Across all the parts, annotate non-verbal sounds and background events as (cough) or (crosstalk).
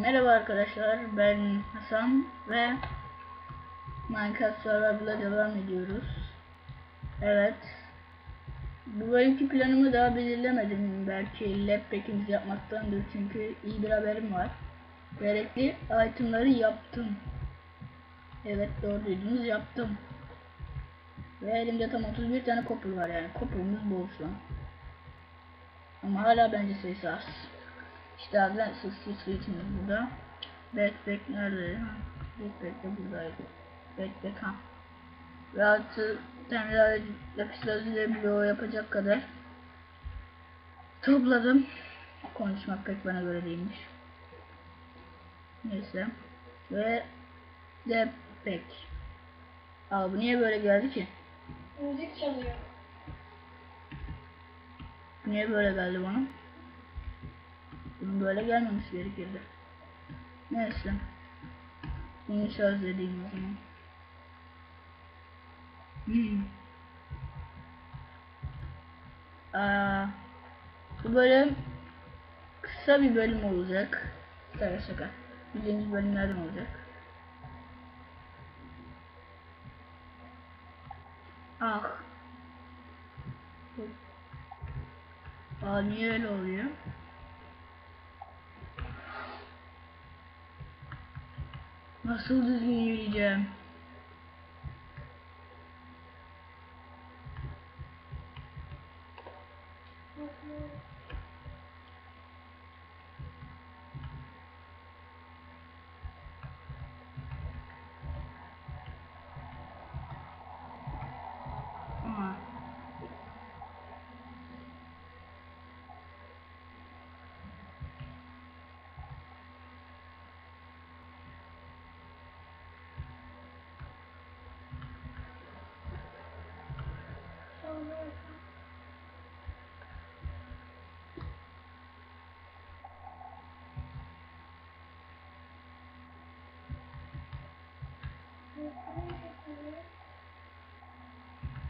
Merhaba arkadaşlar ben Hasan ve Minecraft Survival'a devam ediyoruz. Evet. Bu bölümki planımı daha belirlemedim. Belki lab pack'imizi yapmaktandır çünkü iyi bir haberim var. Gerekli itemları yaptım. Evet doğru duydunuz yaptım. Ve elimde tam 31 tane copper var yani. Copper'ımız bol. Ama hala bence sayısı az. İşte sessiz suitimiz burada. Backpack nerede? Backpack de buradaydı. Backpack ha. Ve daha lapis lazuli bloğu yapacak kadar topladım. Konuşmak pek bana göre değilmiş. Neyse. Ve Backpack. Aa bu niye böyle geldi ki? Müzik çalıyor. Niye böyle geldi bana? Bunun böyle gelmemesi gerekirdi. Neyse. Bunu şarj edeyim o zaman. Hmm. Aa, bu bölüm kısa bir bölüm olacak. Şaka şaka. Bildiğiniz bölümlerden olacak. Ah. Aa niye öyle oluyor? Nasıl düzgün yürüyeceğim?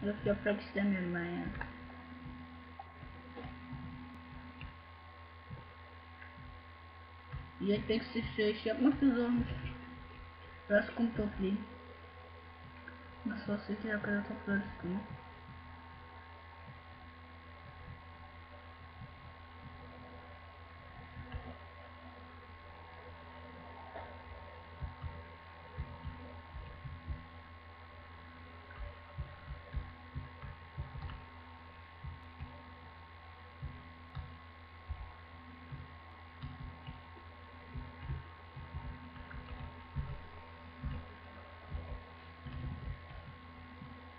Yok yaprak istemiyorum ben ya. Jetpack'siz şu iş yapmak da zormuş. Biraz kum toplayayım. Nasıl olsa iki dakikada toplarız kumu.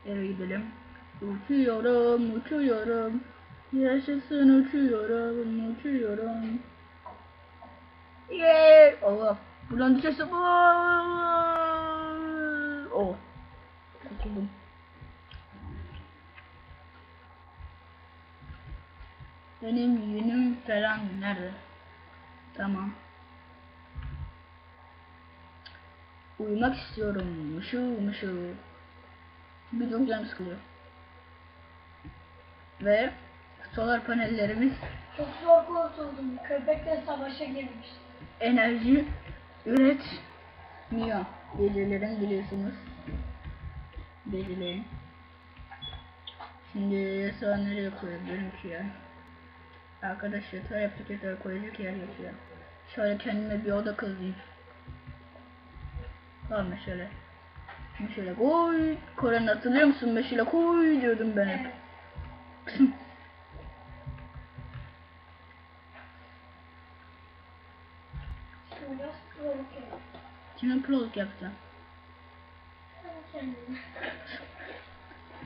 Eve gidelim. Uçuyorum, uçuyorum. Yaşasın uçuyorum, uçuyorum. Yeah! Allah. Buradan düşerse... Oh. Kurtuldum. Benim yünüm falan nerede? Tamam. Uyumak istiyorum. Mışıl mışıl. Bir çok canım sıkılıyor. Ve solar panellerimiz Çok zor kurtuldum. Köpekle savaşa girmiş. enerji üretmiyor. Gecelerin biliyorsunuz. Gecelerin. Şimdi yatağı nereye koyabilirim ki ya? Arkadaş yatağı yaptık yatağı koyacak yer yok ya. Şöyle kendime bir oda kazayım. Tamam şöyle. Şöyle koy. Koran hatırlıyor musun? Ben şöyle koy diyordum ben hep. (laughs) Kime prolog yaptı?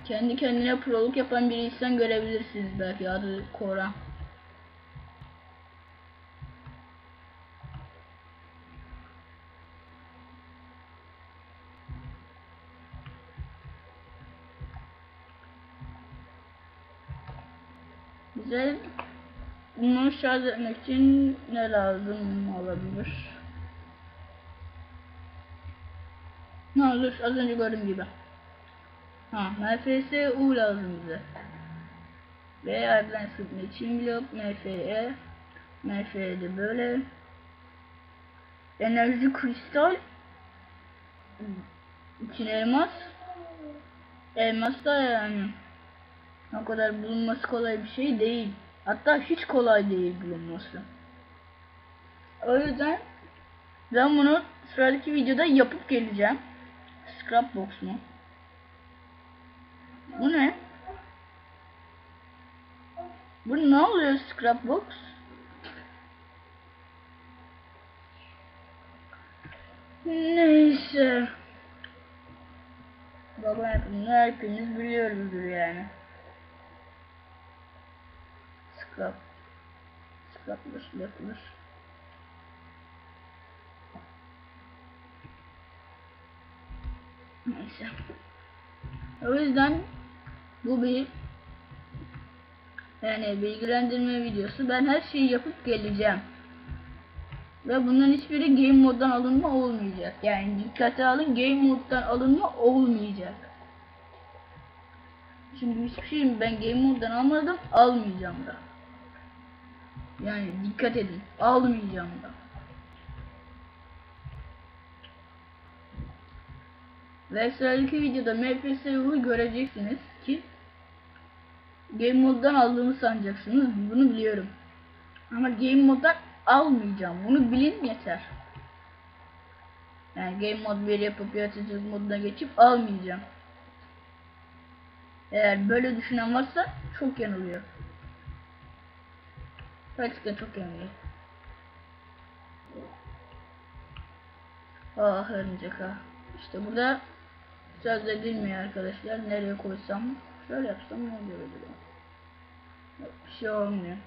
Kendi kendine prolog yapan biriysen görebilirsiniz belki adı Koran. Bize bunu şarj etmek için ne lazım olabilir? Ne olur az önce gördüğüm gibi. Ha, MFS U lazım bize. Ve Advanced için blok MFE MF'de böyle enerji kristal, için elmas, elmas da yani o kadar bulunması kolay bir şey değil. Hatta hiç kolay değil bulunması. O yüzden ben bunu sıradaki videoda yapıp geleceğim. Scrapbox mu? Bu ne? Bu ne oluyor Scrapbox? Neyse. Baba hepimiz biliyoruzdur yani. Scrap. Scrapmış yapılır. Neyse. O yüzden bu bir yani bilgilendirme videosu. Ben her şeyi yapıp geleceğim. Ve bunların hiçbiri game moddan alınma olmayacak. Yani dikkate alın game moddan alınma olmayacak. Çünkü hiçbir şeyi ben game moddan almadım almayacağım da. Yani dikkat edin almayacağım da. Ve sıradaki videoda MPSU'yu göreceksiniz ki Game moddan aldığımı sanacaksınız. Bunu biliyorum. Ama Game moddan almayacağım. Bunu bilin yeter. Yani Game mod 1 yapıp yaratıcı moduna geçip almayacağım. Eğer böyle düşünen varsa çok yanılıyor. Gerçekten çok yanılıyor. Ah örümcek ha. İşte burada söz edilmiyor arkadaşlar. Nereye koysam şöyle yapsam ne oluyor acaba? Yok, bir şey olmuyor.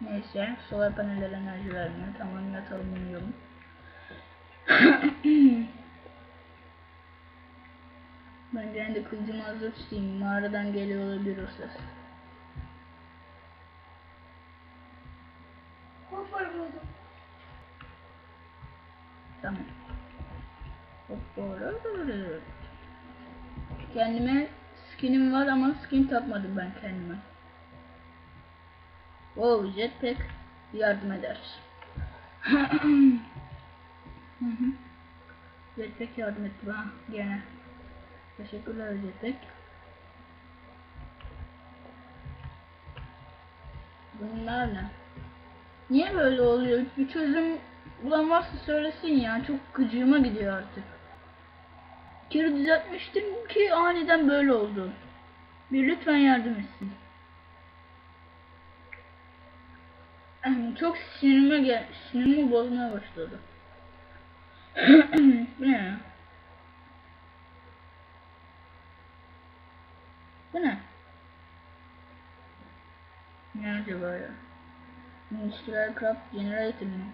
Neyse, solar paneller enerji vermiyor. Tamam yatalım uyuyalım. (clears throat) ben de kılıcımı hazır tutayım. Mağaradan geliyor olabilir o ses. Tamam. Kendime skinim var ama skin takmadım ben kendime. Wow jetpack yardım eder. (clears throat) Jetpack yardım etti bana gene. Teşekkürler jetpack. Bunlar ne? Niye böyle oluyor? Bir çözüm bulan varsa söylesin ya. Çok gıcığıma gidiyor artık. Kere düzeltmiştim ki aniden böyle oldu. Bir lütfen yardım etsin. Yani Çok sinirime gel, sinirimi bozmaya başladı. (clears throat) Ne ya? Bu ne? Ne acaba ya? Industrial Craft Generator mi?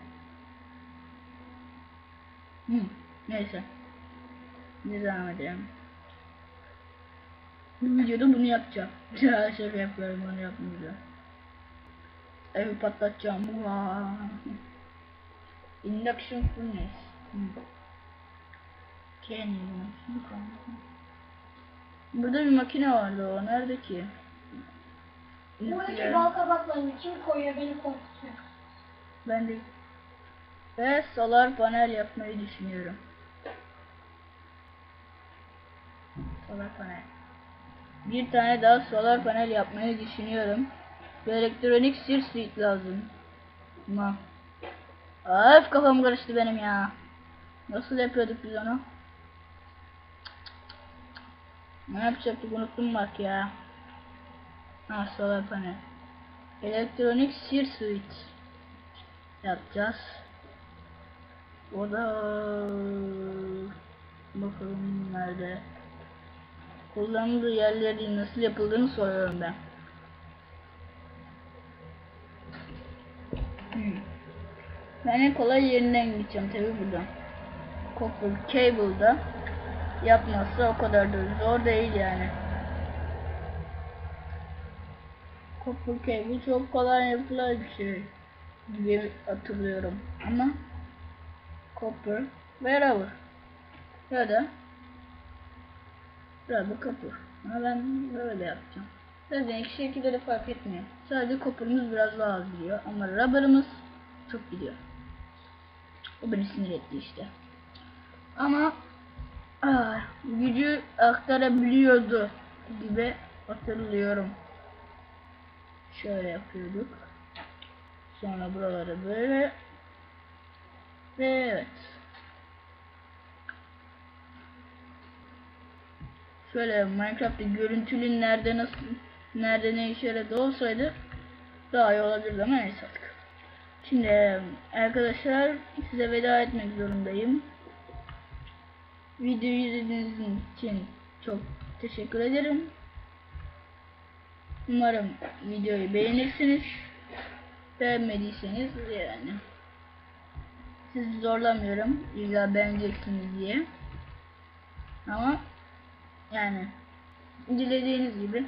Hmm, neyse. Bir devam edelim. Bu videoda bunu yapacağım. (laughs) Ya şaka yapıyorum onu yapmayacağım. Evi patlatacağım. Vaa. Induction furnace. Hmm. Canyon. Burada bir makine vardı o. Nerede ki? Buradaki bal kabaklarını kim koyuyor beni korkutuyor. Ben de ve solar panel yapmayı düşünüyorum. Solar panel. Bir tane daha solar panel yapmayı düşünüyorum. Bir elektronik sir suite lazım. Ama Öf kafam karıştı benim ya. Nasıl yapıyorduk biz onu? Ne yapacaktık unuttum bak ya. Ha solar panel. Elektronik sir suite yapacağız. O da bakalım nerede kullanıldığı yerleri nasıl yapıldığını soruyorum ben. Hmm. Ben en kolay yerinden gideceğim tabi buradan. Copper Cable'da yapması o kadar da zor değil yani. Copper Cable çok kolay yapılan bir şey gibi hatırlıyorum ama Copper ve Rubber ya da Rubber Copper ama ben böyle yapacağım Zaten iki şekilde de fark etmiyor. Sadece kopurumuz biraz daha az gidiyor ama rubber'ımız çok gidiyor. O beni sinir etti işte. Ama ah, gücü aktarabiliyordu gibi hatırlıyorum. Şöyle yapıyorduk. Sonra buraları böyle. Ve evet. Şöyle Minecraft'ta görüntülü nerede nasıl nerede ne yaradı olsaydı daha iyi olabilirdi ama neyse artık. Şimdi arkadaşlar size veda etmek zorundayım. Videoyu izlediğiniz için çok teşekkür ederim. Umarım videoyu beğenirsiniz. Beğenmediyseniz yani sizi zorlamıyorum illa beğeneceksiniz diye. Ama yani dilediğiniz gibi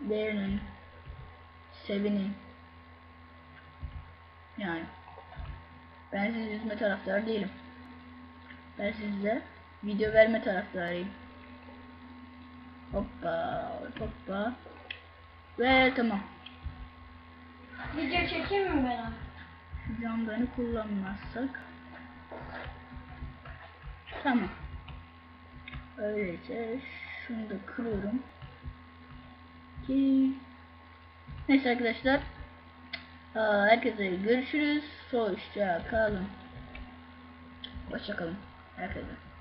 beğenin, sevinin. Yani ben sizi üzme taraftarı değilim. Ben size video verme taraftarıyım. Hoppa hoppa. Ve tamam. Video çekeyim mi ben camdanı kullanmazsak. Tamam. Öyleyse şunu da kırıyorum. Ki Neyse arkadaşlar. Herkese görüşürüz. Hoşça kalın. Hoşça kalın. Herkese.